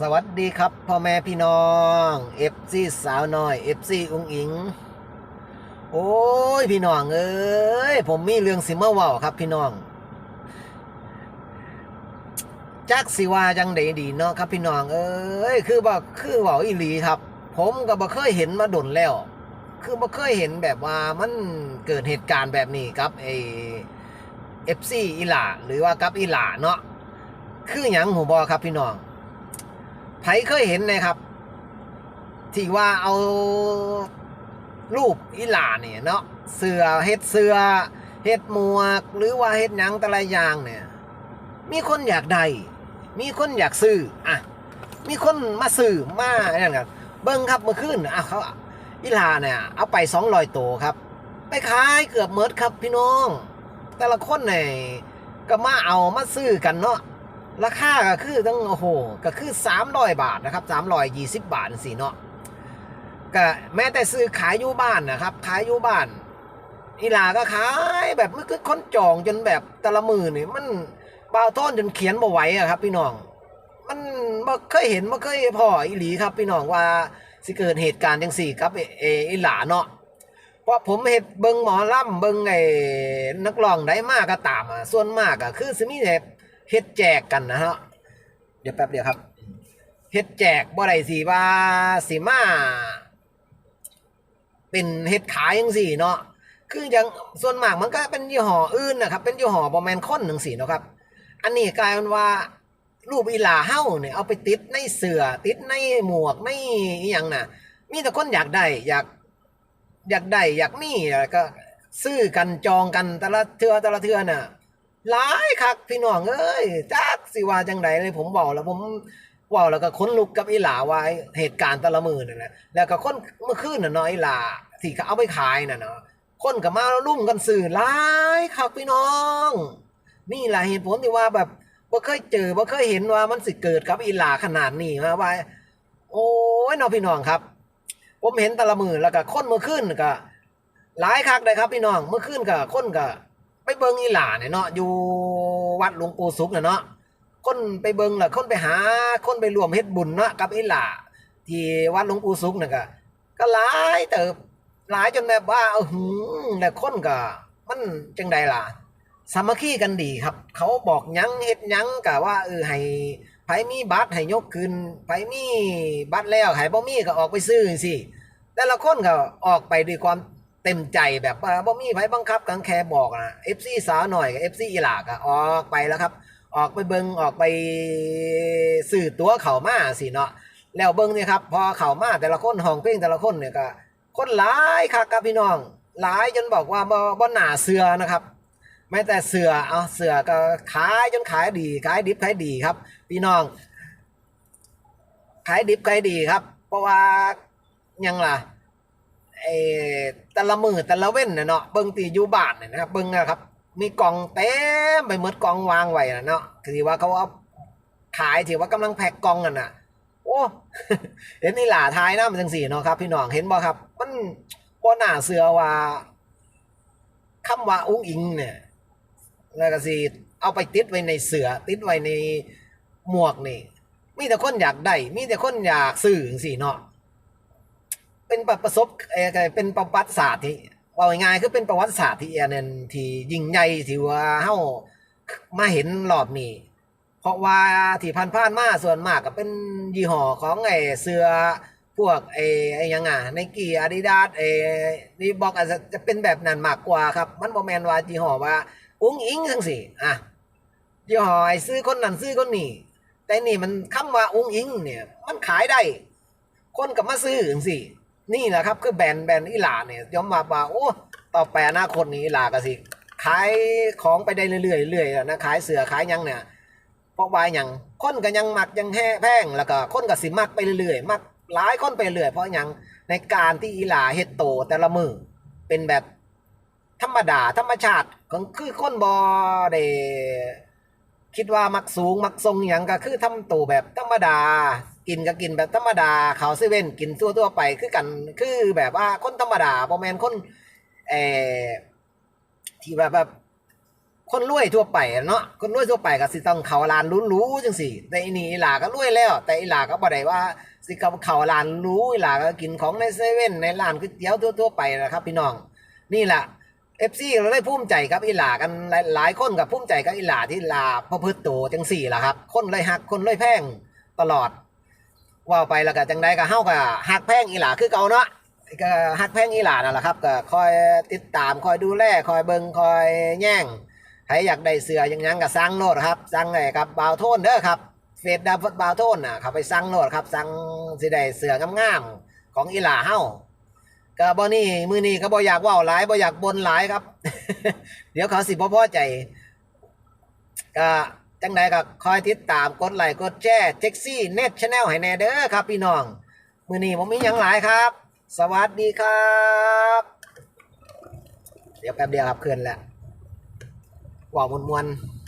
สวัสดีครับพ่อแม่พี่น้องเอฟซีสาวน้อยเอฟซีอุ้งอิง โอ้ยพี่น้องเอ้ยผมมีเรื่องสิมาว้าครับพี่น้องจักสิว่าจังไดดีเนาะครับพี่น้องเอ้ยคือบ่คือว้าอีหลีครับ ผมก็บ่เคยเห็นมาดนแล้ว คือบ่เคยเห็นแบบว่ามันเกิดเหตุการณ์แบบนี้กับไอเอฟซีอีหลาหรือว่ากับอีหลาเนาะคือหยังหูบอครับพี่น้อง ไผเคยเห็นนะครับ ที่ว่าเอารูปอีหลาเนี่ยเนาะเสือเฮ็ดเสือเฮ็ดหมวก หรือว่าเฮ็ดหยังแต่ละอย่างเนี่ย มีคนอยากได้มีคนอยากซื้ออะมีคนมาซื้อมาอย่างนั้นเบิ้งครับเมื่อคืนอะเขาอีหลาเนี่ยเอาไปสองร้อยตัวครับ ไปขายเกือบเมิดครับพี่น้อง แต่ละคนเนี่ยก็มาเอามาซื้อกันเนาะ ราคาก็คือตั้งโอ้โหก็คือสามร้อยบาทนะครับสามร้อยยี่สิบบาทสิเนาะก็แม้แต่ซื้อขายอยู่บ้านนะครับขายอยู่บ้านอีหลาก็ขายแบบมันคือคนจองจนแบบแตละมือนี่มันเบาต้นจนเขียนบ่ไหวอะครับ พี่น้อง มันบ่เคยเห็นบ่เคยพออีหลีครับ พี่น้องว่าสิเกิดเหตุการณ์จังสี่ครับเอเออีหลาเนาะเพราะผมเห็ดเบิงหมอล่ำเบิงไอ้นักร้องได้มากก็ตามอะส่วนมากอะคือสิมีแต่ เฮ็ดแจกกันนะฮะเดี๋ยวแป๊บเดียวครับเฮ็ดแจกบ่ได้สิว่าสิมาเป็นเฮ็ดขายจังซี่เนาะคืออย่างส่วนมากมันก็เป็นยี่ห้ออื่นนะครับ เป็นยี่ห้อบ่แมนคนจังซี่เนาะครับ อันนี้กลายเป็นว่ารูปอีลาเฮ้าเนี่ยเอาไปติดในเสื้อติดในหมวกในอีหยังน่ะ มีแต่คนอยากได้อยากอยากได้อยากมีแล้วก็ซื้อกันจองกันแต่ละเทือแต่ละเทือน่ะ หลายคักพี่น้องเอ้ยจักสิว่าจังไดเลยผมบอกแล้วผมว่าแล้วก็ค้นลุกกับอีหลาว่าเหตุการณ์ต่ละมือนั่นแหละแล้วก็คนเมื่อคืนน่ะเนาะอีหลาที่เขาเอาไปขายน่ะเนาะคนก็มาลุ่มกันสื่อหลายคักพี่น้อง นี่แหละเหตุผลที่ว่าแบบบ่เคยเจอบ่เคยเห็นว่ามันสิเกิดกับอีหลาขนาดนี้มาว่าโอ้ยน้องพี่น้องครับ ผมเห็นต่ละมือแล้วก็คนเมื่อคืนก็หลายคักเลยครับพี่น้อง เมื่อคืนก็คนก็ ไปเบิงอีหลาเนี่ยเนาะอยู่วัดหลวงปู่สุขเนี่ยเนาะคนไปเบิงแหละคนไปหาคนไปรวมเฮ็ดบุญเนาะกับอีหลาที่วัดหลวงปู่สุขเนี่ยก็ก็หลายเติบหลายจนแบบว่าเออหือแต่คนก็มันจังใดล่ะสามัคคีกันดีครับ เขาบอกยั้งเฮ็ดยั้งกะว่าเออให้ไผมีบัตรให้ยกขึ้นไผมีบัตรแล้วให้บ่มีก็ออกไปซื้อสิแต่ละคนก็ออกไปด้วยความ เต็มใจแบบว่าบ่มีไผบังคับกังแคบอกนะ FC สาวหน่อยกับ FC อีหลากอะออกไปแล้วครับ ออกไปเบิงออกไปสื่อตัวเข่ามาสิเนาะแล้วเบิงเนี่ยครับพอเข่ามาแต่ละคนห้องเพลงแต่ละคนเนี่ยก็ คนหลายคักครับพี่น้องหลายจนบอกว่าบ่บ่หนาเสือนะครับแม้แต่เสือเอาเสือก็ขายจนขายดีขายดิบขายดีครับ พี่น้องขายดิบขายดีครับ เพราะว่ายังล่ะ ไอ้แต่ละมือแต่ละเว้นน่ะเนาะเบิ่งตีอยู่บ้านน่ะนะครับเบิ่งนะครับ มีกล่องเต็มไปหมดกล่องวางไว้นะเนาะคือว่าเขาเอาขายถือว่ากำลังแพ็คกล่องกันน่ะ โอ้เห็นนี่หล่าท้ายนะมันจังสี่เนาะครับ พี่น้องเห็นบ่ครับ มันบ่น่าเชื่อว่าคำว่าอุ้งอิงเนี่ยแล้วก็สิเอาไปติดไว้ในเสือ ติดไว้ในหมวกนี่มีแต่คนอยากได้มีแต่คนอยากซื้อจังซี่เนาะ เป็นประประสบเออเป็นประวัติศาสตร์ที่ว่าง่ายๆคือเป็นประวัติศาสตร์ที่เอันนั้นที่ยิ่งใหญ่ที่ว่าเฮามาเห็นรอบนี้เพราะว่าที่ผ่านๆมาส่วนมากก็เป็นยี่ห้อของไอ้เสื้อพวกไอ้ไอ้ยังอะไนกี้อาดิดาสไอ้รีบอกอาจจะจะเป็นแบบนั้นมากกว่าครับ มันบ่แมนว่ายี่ห้อว่า อุ้งอิงจังซี่อะยี่ห้อไอ้ซื้อคนนั้นซื้อคนนี้แต่นี่มันคำว่าอุ้งอิงเนี่ย มันขายได้ คนก็มาซื้อจังซี่ นี่แหละครับคือแบรนด์แบรนด์อีหลาเนี่ยย้อมมาว่าโอ้ต่อไปอนาคตนี้อีหลาก็สิขายของไปได้เรื่อยๆเรื่อยๆนะขายเสือขายยังเนี่ยเพราะว่ายังคนก็ยังมักยังแห่แพงแล้วก็คนก็สิมักไปเรื่อยๆมักหลายคนไปเรื่อยเพราะยังในการที่อีหลาเฮ็ดโตแต่ละมือเป็นแบบธรรมดาธรรมชาติของคือคนบ่ได้ คิดว่ามักสูงมักทรงหยังก็คือทำตัวแบบธรรมดา กินก็กินแบบธรรมดาเขาเซเว่นกินทั่วทั่วไปคือกันคือแบบว่าคนธรรมดาบ่แมนคนเออที่แบบแบบคนรวยทั่วไปเนาะคนรวยทั่วไปก็สิต้องเขาร้านรูๆจังซี่แต่อีนี่อีหลาก็รวยแล้ว แต่อีหลาก็บ่ได้ว่าสิเขาเขาร้านรูอีหลาก็กินของในเซเว่นในร้านก๋วยเตี๋ยวทั่วๆไปนะครับ พี่น้องนี่แหละ FC เราได้ภูมิใจกับอีหลากันหลายคนกับภูมิใจกับอีหลาที่ลาประพฤติตัวจังสี่ล่ะครับ คนเลยหักคนเลยแพงตลอด ว่าไปแล้วก็จังใดก็เฮาก็หักแพงอีหลาคือเก่าเนาะก็หักแพงอีหลานั่นแหละครับก็คอยติดตามคอยดูแลคอยเบิงคอยแย่งใครอยากได้เสือยังยังก็สั่งโลดครับสั่งไอ้กับบาวโทนเด้อครับเฟซดับบาวโทนน่ะเขาไปสั่งโลดครับสั่งสิได้เสืองามๆของอีหลาเฮา ก็บ่นี่มือนี้ก็บ่อยากว้าหลายบ่อยากบนหลายครับ เดี๋ยวเขาสิบ่พอใจก็จังใดก็คอยติดตามกดไลค์กดแชร์เจ็กซี่เน็ตชาแนลให้แน่เด้อครับพี่น้อง มือนี้ผมมีหยังหลายครับ สวัสดีครับ เดี๋ยวแป๊บเดียวครับเคลื่อนแล้วว่าวมวนๆ